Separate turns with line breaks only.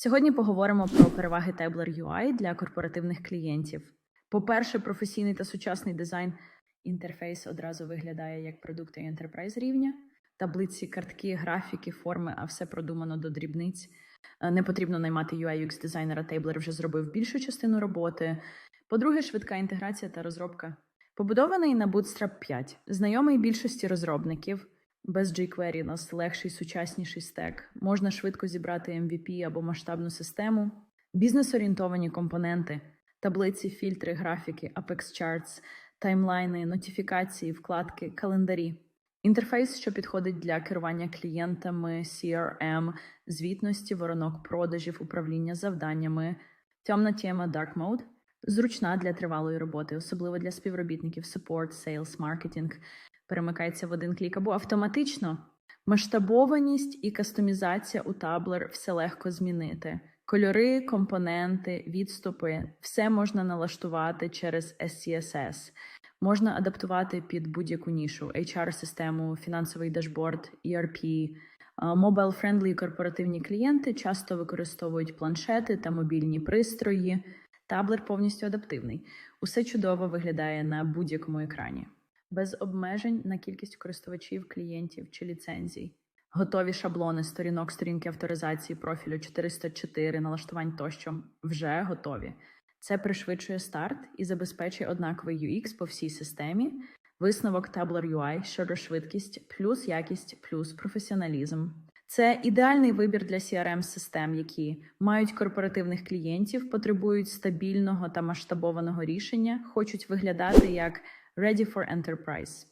Сьогодні поговоримо про переваги Tabler UI для корпоративних клієнтів. По-перше, професійний та сучасний дизайн інтерфейс одразу виглядає як продукти enterprise рівня. Таблиці, картки, графіки, форми, а все продумано до дрібниць. Е, Не потрібно наймати UI дизайнера. Tabler вже зробив більшу частину роботи. По-друге, швидка інтеграція та розробка. Побудований на Bootstrap 5, знайомий більшості розробників. Без jQuery нас легший сучасніший стек. Можна швидко зібрати MVP або масштабну систему, бізнес-орієнтовані компоненти, таблиці, фільтри, графіки, Apex Charts, таймлайни, нотифікації, вкладки, календарі. Інтерфейс, що підходить для керування клієнтами, CRM, звітності, воронок продажів, управління завданнями, темна тема Dark Mode, зручна для тривалої роботи, особливо для співробітників support, sales, маркетинг, перемикається в один клік або автоматично. Масштабованість і кастомізація у Tabler все легко змінити. Кольори, компоненти, відступи все можна налаштувати через SCSS. Можна адаптувати під будь-яку нішу: HR-систему, фінансовий дашборд, ERP. Mobile-friendly корпоративні клієнти часто використовують планшети та мобільні пристрої. Таблер повністю адаптивний. Усе чудово виглядає на будь-якому екрані, без обмежень на кількість користувачів, клієнтів чи ліцензій. Готові шаблони сторінок, сторінки авторизації профілю 404, налаштувань тощо вже готові. Це пришвидшує старт і забезпечує однаковий UX по всій системі. Висновок Tabler UI щодо швидкість, плюс якість, плюс професіоналізм. Це ідеальний вибір для CRM-систем, які мають корпоративних клієнтів, потребують стабільного та масштабованого рішення, хочуть виглядати як Ready for Enterprise.